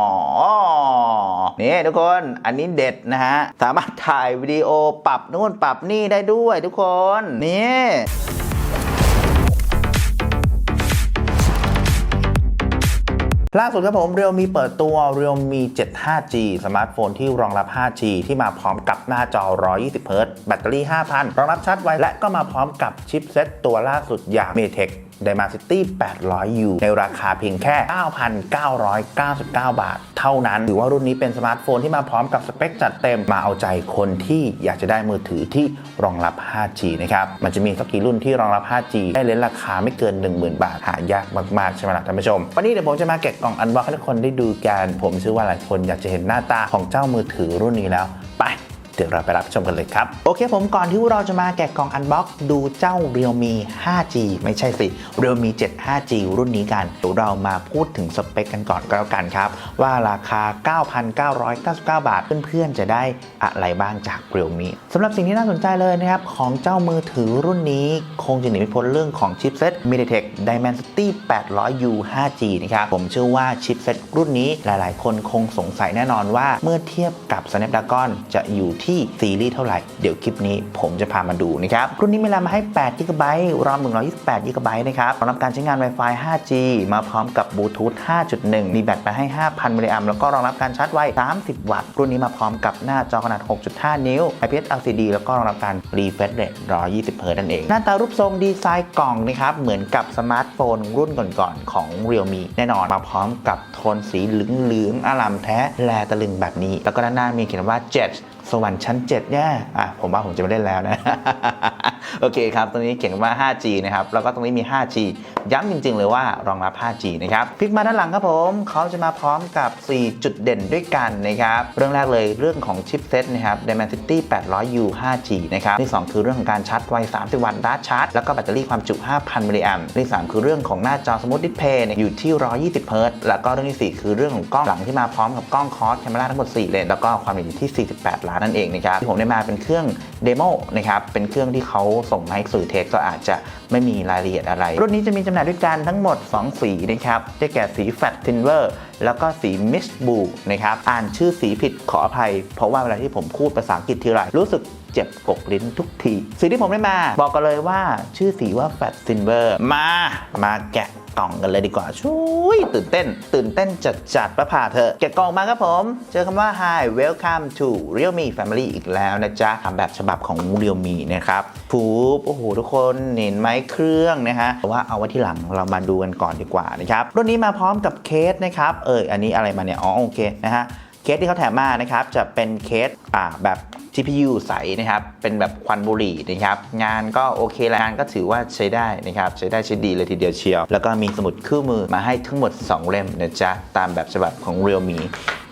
อ๋อนี่ทุกคนอันนี้เด็ดนะฮะ สามารถถ่ายวิดีโอปรับนู่นปรับนี่ได้ด้วยทุกคน นี่ล่าสุดครับผม Realme เปิดตัว Realme 7 5G สมาร์ทโฟนที่รองรับ 5G ที่มาพร้อมกับหน้าจอ 120 Hz แบตเตอรี่ 5,000 รองรับชาร์จไว และก็มาพร้อมกับชิปเซ็ตตัวล่าสุดอย่าง MediaTek Dimensity 800U ในราคาเพียงแค่ 9,999 บาท เท่านั้น ถือว่ารุ่นนี้เป็นสมาร์ทโฟนที่มาพร้อมกับสเปคจัดเต็ม มาเอาใจคนที่อยากจะได้มือถือที่รองรับ 5G นะครับ มันจะมีสักกี่รุ่นที่รองรับ 5G ได้เลนราคาไม่เกิน 10,000 บาท หายากมาก ๆ ใช่ไหมล่ะท่านผู้ชม วันนี้เดี๋ยวผมจะมาแกะกล่องอันบ็อกให้ทุกคนได้ดูกัน ผมเชื่อว่าหลายคนอยากจะเห็นหน้าตาของเจ้ามือถือรุ่นนี้แล้ว ไป เดี๋ยวเราไปรับชมกันเลยครับ โอเคผมก่อนที่เราจะมาแกะกล่องอันบ็อกดูเจ้า Realme 5G ไม่ใช่สิ Realme 7 5G รุ่นนี้กันเดี๋ยวเรามาพูดถึงสเปคกันก่อนก็แล้วกันครับ ว่าราคา 9,999 บาท เพื่อนๆจะได้อะไรบ้างจาก Realme สำหรับสิ่งที่น่าสนใจเลยนะครับ ของเจ้ามือถือรุ่นนี้คงจะหนีไม่พ้นเรื่องของชิปเซ็ต MediaTek Dimensity 800U 5G นะครับผมเชื่อว่าชิปเซ็ตรุ่นนี้หลายๆ คนคงสงสัยแน่นอนว่าเมื่อเทียบกับ Snapdragon จะอยู่ที่ซีรีส์เท่าไหร่ เดี๋ยวคลิปนี้ผมจะพามาดูนะครับรุ่นนี้มีแรมมาให้8 GB รอม128 GB นะครับรองรับการใช้งาน Wi-Fi 5G มาพร้อมกับบลูทูธ 5.1 มีแบตมาให้ 5,000มิลลิแอมแล้วก็รองรับการชาร์จไว 30 วัตต์ รุ่นนี้มาพร้อมกับหน้าจอขนาด 6.5 นิ้ว IPS LCD แล้วก็รองรับการ refresh rate 120 Hz นั่นเอง หน้าตารูปทรงดีไซน์กล่องนะครับเหมือนกับสมาร์ทโฟนรุ่นก่อนๆของ Realme แน่นอนมาพร้อมกับโทนสีเหลืองๆอลามแท้แลตะลึงแบบนี้ แล้วก็ด้านหน้ามีเขียนว่า Jet สวรรค์ชั้น 7 แย่อะผมว่าผมจะไม่เล่นแล้วนะ โอเคครับตรงนี้เขียนว่า 5G นะครับแล้วก็ตรงนี้มี 5G ย้ำจริง ๆ เลยว่ารองรับ 5G นะครับพลิกมาด้านหลังครับผมเขาจะมาพร้อมกับ 4 จุดเด่นด้วยกันนะครับเรื่องแรกเลยเรื่องของชิปเซ็ตนะครับ Dimensity 800U 5G นะครับที่ 2 คือเรื่องของการชาร์จไว 30 วัตต์ดาร์ชาร์จแล้วก็แบตเตอรี่ความจุ 5,000มิลลิแอมป์ที่ 3 คือเรื่องของหน้าจอสมูทดิสเพย์อยู่ที่ 120เฮิรตซ์แล้วก็เรื่องที่ 4 คือเรื่องของกล้องหลังที่มาพร้อมกับกล้องคอสแคมราทั้งหมด4เลนแล้วก็ความละเอียดที่ 48 ล้านนั่นเองนะครับที่ผมได้มาเป็นเครื่องเดโมนะครับเป็นเครื่องที่เขาส่งมาให้สื่อเทสก็อาจจะไม่มีรายละเอียดอะไร รุ่นนี้จะมีจำหน่ายด้วยกันทั้งหมด 2 สีนะครับได้แก่สีแฟตทินเวอร์แล้วก็สีมิสบูนะครับอ่านชื่อสีผิดขออภัย เพราะว่าเวลาที่ผมพูดภาษาอังกฤษทีไรรู้สึกเจ็บกกลิ้นทุกที สีที่ผมได้มา บอกกันเลยว่าชื่อสีว่าแฟตซินเวอร์มา มาแกะกล่องกันเลยดีกว่าช่วยตื่นเต้น ตื่นเต้นจัดจัดประผ่าเถอแกะกล่องมาครับผม เจอคำว่า Hi welcome to Realme Family อีกแล้วนะจ๊ะทำแบบฉบับของ Realme นะครับฟูบโอ้โหทุกคนเห็นไหมเครื่องนะฮะแต่ว่าเอาไว้ที่หลังเรามาดูกันก่อนดีกว่านะครับรุ่นนี้มาพร้อมกับเคสนะครับเอออันนี้อะไรมาเนี่ยอ๋อโอเคนะฮะเคสที่เขาแถมมานะครับจะเป็นเคสอ่าแบบ GPU ใสนะครับ เป็นแบบควันบุหรี่นะครับ งานก็โอเคละงานก็ถือว่าใช้ได้นะครับ ใช้ได้ใช้ดีเลยทีเดียวเชียว แล้วก็มีสมุดคู่มือมาให้ทั้งหมด 2 เล่มนะจ๊ะ ตามแบบฉบับของ Realme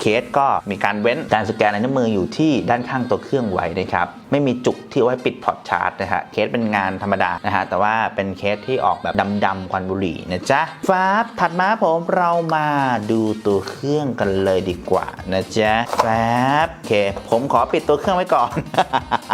เคสก็มีการเว้นการสแกนลายนิ้วมืออยู่ที่ด้านข้างตัวเครื่องไว้นะครับไม่มีจุกที่เอาไว้ปิดพอร์ตชาร์จนะฮะเคสเป็นงานธรรมดานะฮะแต่ว่าเป็นเคสที่ออกแบบดำๆควันบุหรี่นะจ๊ะฟ้าถัดมาผมเรามาดูตัวเครื่องกันเลยดีกว่านะจ๊ะแฟบโอเค ผมขอปิดตัวเครื่องไว้ก่อน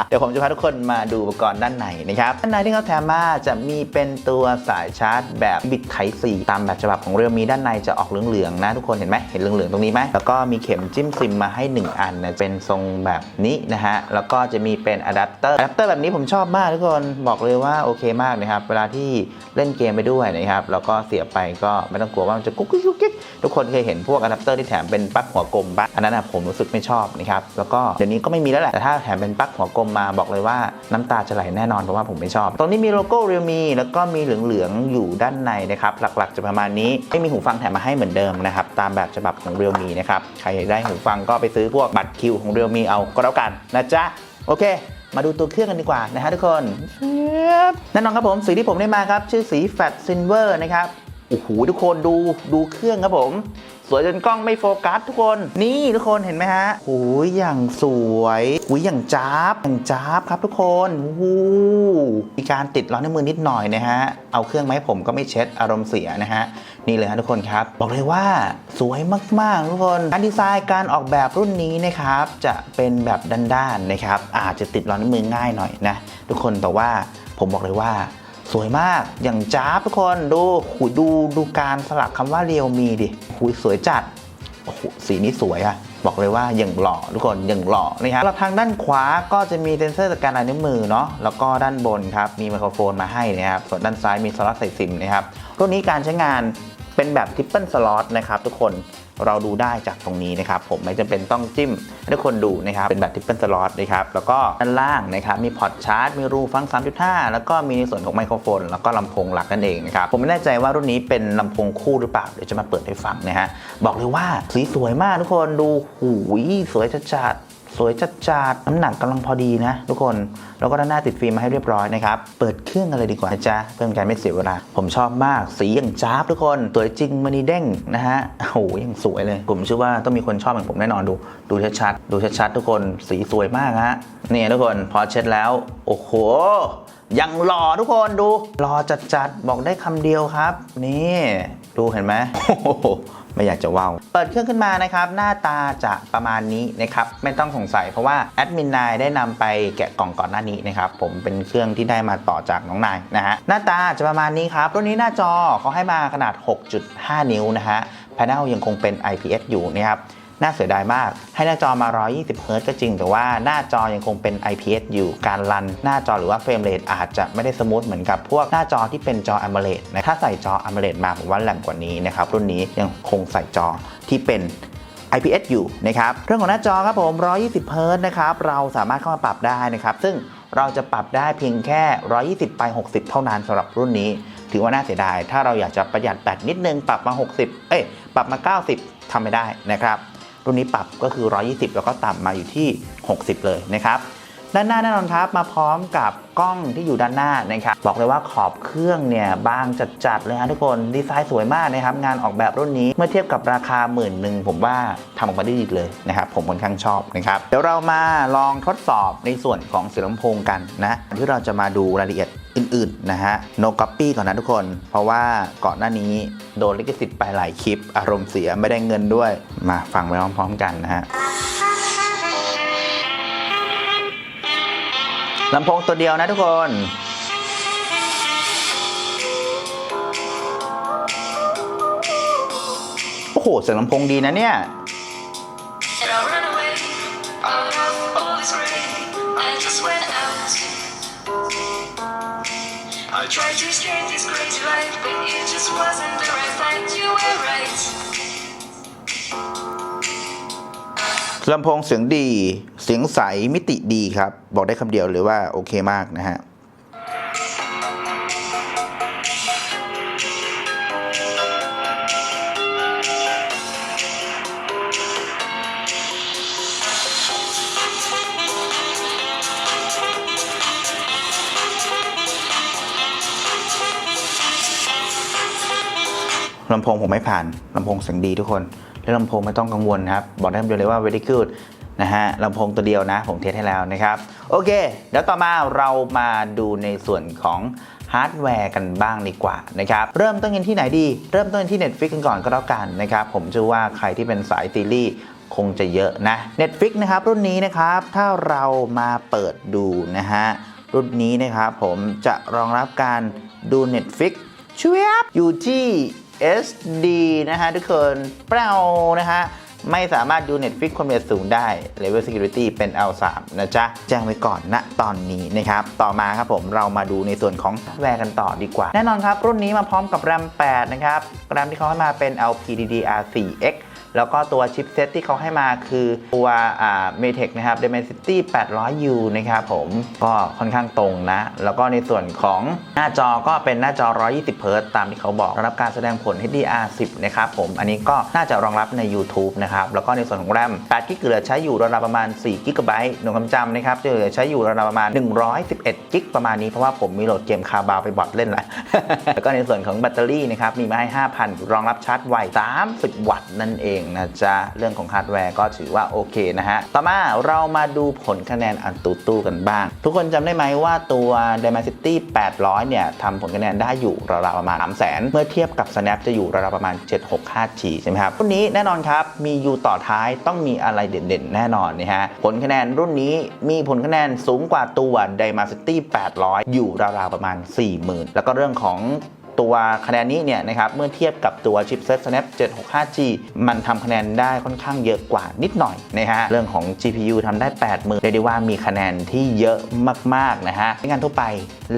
เดี๋ยวผมจะพาทุกคนมาดูอุปกรณ์ด้านในนะครับด้านในที่เขาแถมมาจะมีเป็นตัวสายชาร์จแบบบิตไทซีตามแบบฉบับของเรียลมีด้านในจะออกเหลืองๆนะทุกคนเห็นไหมเห็นเหลืองๆตรงนี้ไหมแล้วก็มีเข็มจิ้มซิมมาให้ 1 อันนะเป็นทรงแบบนี้นะฮะแล้วก็จะมีเป็นอะแดปเตอร์อะแดปเตอร์แบบนี้ผมชอบมากทุกคนบอกเลยว่าโอเคมากนะครับเวลาที่เล่นเกมไปด้วยนะครับแล้วก็เสียบไปก็ไม่ต้องกลัวว่ามันจะกุ๊กกิ๊กกิ๊กทุกคนเคยเห็นพวกอะแดปเตอร์ที่แถมเป็นปลั๊กหัวกลมปะอันนั้นนะผมรู้สึกไม่ชอบนะครับแล้วก็เดี๋ยวนี้ก็ไม่มีแล้วแหละแต่ถ้าแถมเป็นปลั๊กหัวกลมมาบอกเลยว่าน้ำตาจะไหลแน่นอนเพราะว่าผมไม่ชอบ ตรงนี้มีโลโก้เรียลมีแล้วก็มีเหลืองๆอยู่ด้านในนะครับ หลักๆจะประมาณนี้ไม่มีหูฟังแถมมาให้เหมือนเดิมนะครับ ตามแบบฉบับของเรียลมีนะครับ ใครอยากได้หูฟังก็ไปซื้อพวกบัตรคิวของเรียลมีเอาก็แล้วกันนะจ๊ะ โอเคมาดูตัวเครื่องกันดีกว่านะฮะทุกคนแน่นอนครับผมสีที่ผมได้มาครับ ชื่อสี Fat Silver นะครับโอ้โหทุกคนดูดูเครื่องครับผม สวยจนกล้องไม่โฟกัสทุกคน นี่ทุกคนเห็นไหมฮะโอ้ยอย่างสวยอุ้ยอย่างจ้าบอย่างจ้าบครับทุกคนโอ้โหมีการติดล้อในมือนิดหน่อยนะฮะ เอาเครื่องไม้ผมก็ไม่เช็ดอารมณ์เสียนะฮะ นี่เลยฮะทุกคนครับ บอกเลยว่าสวยมากๆทุกคนการดีไซน์การออกแบบรุ่นนี้นะครับ จะเป็นแบบด้านๆนะครับ อาจจะติดล้อในมือง่ายหน่อยนะทุกคนแต่ว่าผมบอกเลยว่า สวยมากอย่างจ้าบทุกคนดูหูดูดูการสลักคำว่าเรียวมีดิหูสวยจัดโอ้โหสีนี้สวยอะบอกเลยว่าอย่างหล่อทุกคนอย่างหล่อนะครับแล้วทางด้านขวาก็จะมีเซนเซอร์สแกนลายนิ้วมือเนาะแล้วก็ด้านบนครับมีไมโครโฟนมาให้นะครับส่วนด้านซ้ายมีสล็อตใส่ซิมนะครับรุ่นนี้การใช้งานเป็นแบบทริปเปิลสล็อตนะครับทุกคน เราดูได้จากตรงนี้นะครับ ผมไม่จำเป็นต้องจิ้มให้ทุกคนดูนะครับ เป็นแบบทิปเปิลสล็อตนะครับ แล้วก็ด้านล่างนะครับ มีพอร์ตชาร์จ มีรูฟัง 3.5 แล้วก็มีในส่วนของไมโครโฟน แล้วก็ลำโพงหลักนั่นเองนะครับ ผมไม่แน่ใจว่ารุ่นนี้เป็นลำโพงคู่หรือเปล่า เดี๋ยวจะมาเปิดให้ฟังนะฮะ บอกเลยว่าสีสวยมากทุกคน ดูหูยสวยจัดๆ สวยจัดจัดๆน้ำหนักกำลังพอดีนะ ทุกคน แล้วก็ด้านหน้าติดฟิล์มมาให้เรียบร้อยนะครับ เปิดเครื่องกันเลยดีกว่าจ๊ะเพื่อเป็นการไม่เสียเวลา ผมชอบมากสีอย่างจ้าบทุกคน สวยจริงมันนีเด้งนะฮะโอ้โหยังสวยเลย ผมเชื่อว่าต้องมีคนชอบเหมือนผมแน่นอนดู ดูชัดๆดูชัดๆทุกคนสีสวยมากฮะเนี่ยทุกคนพอเช็ดแล้วโอ้โห ยังหล่อทุกคนดูหล่อจัดๆ บอกได้คำเดียวครับ นี่ ดูเห็นไหมไม่อยากจะว้าว เปิดเครื่องขึ้นมานะครับ หน้าตาจะประมาณนี้นะครับ ไม่ต้องสงสัยเพราะว่าแอดมินนายได้นำไปแกะกล่องก่อนหน้านี้นะครับ ผมเป็นเครื่องที่ได้มาต่อจากน้องนายนะฮะ หน้าตาจะประมาณนี้ครับ รุ่นนี้หน้าจอเขาให้มาขนาด 6.5 นิ้วนะฮะ p a n e l ยังคงเป็น IPS อยู่นะครับ น่าเสียดายมาก ให้หน้าจอมา 120เฮิรต์ก็จริง แต่ว่าหน้าจอยังคงเป็น IPS อยู่การรัน หน้าจอหรือว่าเฟรมเรทอาจจะไม่ได้สมูทเหมือนกับพวกหน้าจอที่เป็นจอ AMOLED นะถ้าใส่จอ AMOLED มาผมว่าแหลมกว่านี้นะครับรุ่นนี้ยังคงใส่จอที่เป็น IPS อยู่นะครับเรื่องของหน้าจอครับผม 120เฮิรต์นะครับเราสามารถเข้ามาปรับได้นะครับ ซึ่งเราจะปรับได้เพียงแค่ 120 ไป 60 เท่านั้นสำหรับรุ่นนี้ ถือว่าน่าเสียดาย ถ้าเราอยากจะประหยัดแบตนิดนึง ปรับมา 60 เอ้ย ปรับมา 90ทำไม่ได้นะครับ รุ่นนี้ปรับก็คือ 120 แล้วก็ต่ำมาอยู่ที่ 60 เลยนะครับด้านหน้าแน่นอนครับมาพร้อมกับกล้องที่อยู่ด้านหน้านะครับบอกเลยว่าขอบเครื่องเนี่ยบางจัดๆเลยฮะทุกคนดีไซน์สวยมากนะครับงานออกแบบรุ่นนี้เมื่อเทียบกับราคาหมื่นหนึ่งผมว่าทำออกมาได้ดีเลยนะครับผมค่อนข้างชอบนะครับเดี๋ยวเรามาลองทดสอบในส่วนของเสียงลำโพงกันนะที่เราจะมาดูรายละเอียด อื่นๆนะฮะ no copy ก่อนนะทุกคน เพราะว่าก่อนหน้านี้โดนลิขสิทธิ์ไปหลายคลิป อารมณ์เสียไม่ได้เงินด้วย มาฟังไปพร้อมๆกันนะฮะลำโพงตัวเดียวนะทุกคนโอ้โหเสียงลำโพงดีนะเนี่ย I tried to escape this crazy life, but it just wasn't the right fight. You were right. ลำโพงเสียงดี เสียงใส มิติดีครับ บอกได้คำเดียวเลยว่าโอเคมากนะฮะ ลำโพงผมไม่ผ่านลำโพงเสียงดีทุกคน และลำโพงไม่ต้องกังวลครับ บอกได้คำเดียวเลยว่า very good นะฮะลำโพงตัวเดียวนะ ผมเทสให้แล้วนะครับ โอเค เดี๋ยวต่อมาเรามาดูในส่วนของฮาร์ดแวร์กันบ้างดีกว่านะครับ เริ่มต้นกันที่ไหนดี เริ่มต้นที่ Netflix กันก่อนก็แล้วกันนะครับ ผมเชื่อว่าใครที่เป็นสายซีรีส์คงจะเยอะนะ Netflix นะครับ รุ่นนี้นะครับ ถ้าเรามาเปิดดูนะฮะ รุ่นนี้นะครับผมจะรองรับการดู Netflix ช่วยอยู่ที่ SD นะฮะทุกคนเปล่านะฮะไม่สามารถดู Netflix ความเร็วสูงได้ Level Security เป็น L3 นะจ๊ะ แจ้งไว้ก่อนณตอนนี้นะครับ ต่อมาครับผมเรามาดูในส่วนของแวร์กันต่อดีกว่า แน่นอนครับ รุ่นนี้มาพร้อมกับ RAM 8 นะครับ RAM ที่เขาให้มาเป็น LPDDR4X แล้วก็ตัวชิปเซตที่เขาให้มาคือตัวอ่า Metec นะครับ Dimensity 800U นะครับผมก็ค่อนข้างตรงนะ แล้วก็ในส่วนของหน้าจอก็เป็นหน้าจอ 120เฮิรตามที่เขาบอกรองรับการแสดงผล HDR10 นะครับผม อันนี้ก็น่าจะรองรับใน YouTube นะครับ แล้วก็ในส่วนของ RAM 8กิกเหลือใช้อยู่ราวๆประมาณ4กิกะไบต์หน่วยความจำนะครับจะเหลือใช้อยู่ราวๆประมาณ 111กิกประมาณนี้เพราะว่าผมมีโหลดเกมคาบาวไปบอทเล่นแหละแล้วก็ในส่วนของแบตเตอรี่นะครับมีมาให้ 5,000 รองรับชาร์จไว 30 วัตต์นั่นเองนะจ๊ะ เรื่องของฮาร์ดแวร์ก็ถือว่าโอเคนะฮะ ต่อมาเรามาดูผลคะแนนอันตูตู้กันบ้าง ทุกคนจำได้ไหมว่าตัว Dimensity 800 เนี่ยทำผลคะแนนได้อยู่ราวๆประมาณ 300,000 เมื่อเทียบกับ Snap จะอยู่ราวๆประมาณ 765G ใช่ไหมครับรุ่นนี้แน่นอนครับ มี U ต่อท้ายต้องมีอะไรเด่นๆ แน่นอนนะฮะ ผลคะแนนรุ่นนี้มีผลคะแนนสูงกว่าตัว Dimensity 800 อยู่ราวๆประมาณ 40,000 แล้วก็เรื่องของ ตัวคะแนนนี้เนี่ยนะครับเมื่อเทียบกับตัวชิปเซ็ต Snap 765G มันทำคะแนนได้ค่อนข้างเยอะกว่านิดหน่อยนะฮะเรื่องของ GPU ทำได้ 80,000เรียกได้ว่ามีคะแนนที่เยอะมากๆนะฮะในงานทั่วไป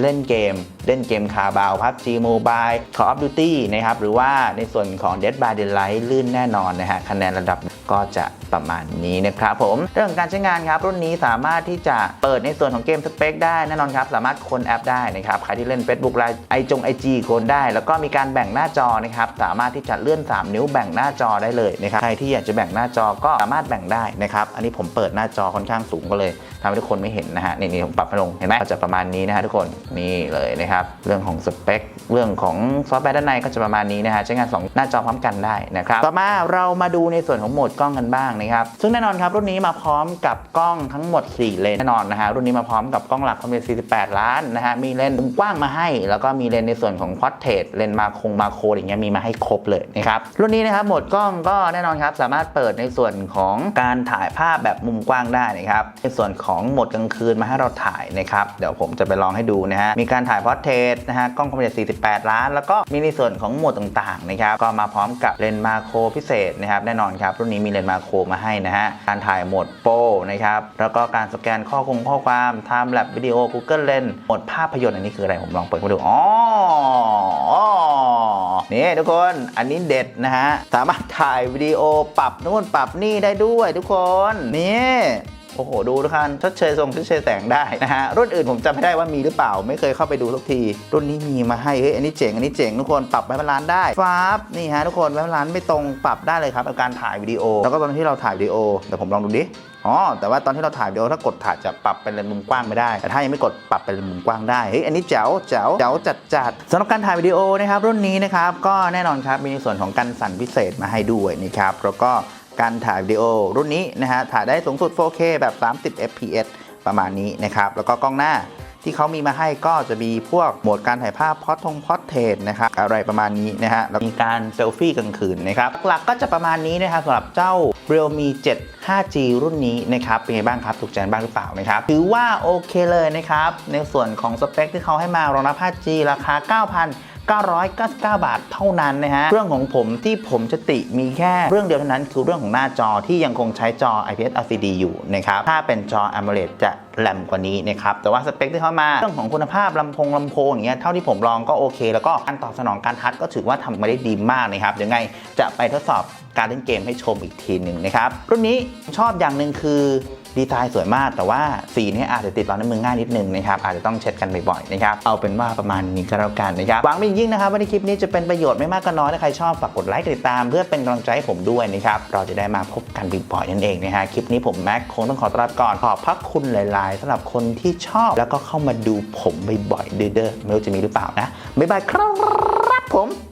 เล่นเกม เล่นเกมคาบาว PUBG Mobile Call of Duty นะครับหรือว่าในส่วนของ Dead by Daylight ลื่นแน่นอนนะฮะคะแนนระดับก็จะประมาณนี้นะครับผมเรื่องการใช้งานครับ รุ่นนี้สามารถที่จะเปิดในส่วนของเกมสเปคได้แน่นอนครับ สามารถคนแอปได้นะครับ ใครที่เล่น Facebook ไลน์ไอจงไอจีคนได้ แล้วก็มีการแบ่งหน้าจอนะครับสามารถที่จะเลื่อน 3 นิ้วแบ่งหน้าจอได้เลยนะครับใครที่อยากจะแบ่งหน้าจอก็สามารถแบ่งได้นะครับอันนี้ผมเปิดหน้าจอค่อนข้างสูงก็เลย ทำให้ทุกคนไม่เห็นนะฮะนี่นี่ผมปรับให้ลงเห็นไหมก็จะประมาณนี้นะฮะทุกคนนี่เลยนะครับเรื่องของสเปคเรื่องของซอฟต์แวร์ด้านในก็จะประมาณนี้นะฮะใช้งาน 2 หน้าจอพร้อมกันได้นะครับต่อมาเรามาดูในส่วนของโหมดกล้องกันบ้างนะครับซึ่งแน่นอนครับรุ่นนี้มาพร้อมกับกล้องทั้งหมด 4 เลนแน่นอนนะฮะรุ่นนี้มาพร้อมกับกล้องหลักความเป็น48 ล้านนะฮะมีเลนส์มุมกว้างมาให้ แล้วก็มีเลนส์ในส่วนของพอร์เทรตเลนส์มาคงมาโคอย่างเงี้ยมีมาให้ครบเลยนะครับรุ่นนี้นะครับโหมดกล้องก็แน่นอนครับสามารถเปิดในส่วนของการถ่ายภาพแบบมุมกว้างได้นะครับในส่วนของโหมดกลางคืนมาให้เราถ่ายนะครับ เดี๋ยวผมจะไปลองให้ดูนะฮะ มีการถ่ายพอร์เทรตนะฮะ กล้องความละเอียด48 ล้าน แล้วก็มีในส่วนของโหมดต่างๆนะครับ ก็มาพร้อมกับเลนส์มาโครพิเศษนะครับ แน่นอนครับ รุ่นนี้มีเลนส์มาโครมาให้นะฮะ การถ่ายโหมดโปรนะครับ แล้วก็การสแกนข้อคงข้อความไทม์แลปวิดีโอ Google Lens โหมดภาพยนตร์อันนี้คืออะไร ผมลองเปิดมาดูอ๋ออ๋อนี่ทุกคนอันนี้เด็ดนะฮะ สามารถถ่ายวิดีโอปรับนู่นปรับนี่ได้ด้วยทุกคน นี่ อ้โหดูทุกท่านชดเชยทรงชดเชยแสงได้นะฮะรุ่นอื่นผมจำไม่ได้ว่ามีหรือเปล่าไม่เคยเข้าไปดูสักที รุ่นนี้มีมาให้เฮ้ยอันนี้เจ๋งอันนี้เจ๋งทุกคนปรับไว้บาลานได้ฟ้าบนี่ฮะทุกคนไว้บาลานไม่ตรงปรับได้เลยครับกับการถ่ายวิดีโอ แล้วก็ตอนที่เราถ่ายวิดีโอเดี๋ยวผมลองดูดิอ๋อแต่ว่าตอนที่เราถ่ายวิดีโอถ้ากดถ่ายจะปรับเป็นเลนส์มุมกว้างไม่ได้ แต่ถ้ายังไม่กดปรับเป็นเลนส์มุมกว้างได้เฮ้ยอันนี้แจ๋วแจ๋วแจ๋วจัดจัดสำหรับการถ่ายวิดีโอนะครับรุ่นนี้นะครับก็แน่นอนครับมีส่วนของกันสั่นพิเศษมาให้ด้วยนะครับแล้วก็ การถ่ายวิดีโอรุ่นนี้นะฮะถ่ายได้สูงสุด 4K แบบ 30 fps ประมาณนี้นะครับ แล้วก็กล้องหน้าที่เขามีมาให้ก็จะมีพวกโหมดการถ่ายภาพพอทงพอเทรตนะครับอะไรประมาณนี้นะฮะแล้วมีการเซลฟี่กลางคืนนะครับหลักๆก็จะประมาณนี้นะครับสำหรับเจ้า Realme 7 5G รุ่นนี้นะครับเป็นไงบ้างครับ ถูกใจบ้างหรือเปล่านะครับถือว่าโอเคเลยนะครับ ในส่วนของสเปคที่เขาให้มารองรับ 5G ราคา 9,000 999 บาทเท่านั้นนะฮะ เรื่องของผมที่ผมจะติมีแค่เรื่องเดียวเท่านั้นคือเรื่องของหน้าจอที่ยังคงใช้จอ IPS LCD อยู่นะครับ ถ้าเป็นจอ AMOLED จะแหลมกว่านี้นะครับ แต่ว่าสเปคที่เข้ามาเรื่องของคุณภาพลำโพงลำโพงอย่างเงี้ยเท่าที่ผมลองก็โอเค แล้วก็การตอบสนองการทัชก็ถือว่าทำมาได้ดีมากนะครับยังไงจะไปทดสอบการเล่นเกมให้ชมอีกทีหนึ่งนะครับรุ่นนี้ชอบอย่างหนึ่งคือ ดีไซน์สวยมาก แต่ว่าสีนี่อาจจะติดรอนน้ำมือง่ายนิดนึงนะครับอาจจะต้องเช็ดกันบ่อยๆนะครับเอาเป็นว่าประมาณนี้ก็แล้วกันนะครับหวังเป็นอย่างยิ่งนะครับว่าในคลิปนี้จะเป็นประโยชน์ไม่มากก็น้อยถ้าใครชอบฝากกดไลค์กดติดตาม เพื่อเป็นกำลังใจให้ผมด้วยนะครับเราจะได้มาพบกันบ่อยๆนั่นเองนะฮะคลิปนี้ผมแม็กคงต้องขอต้อนรับก่อนขอบพระคุณหลายๆสำหรับคนที่ชอบ แล้วก็เข้ามาดูผมบ่อยๆเด้อๆไม่รู้จะมีหรือเปล่านะบ๊ายบายครับผม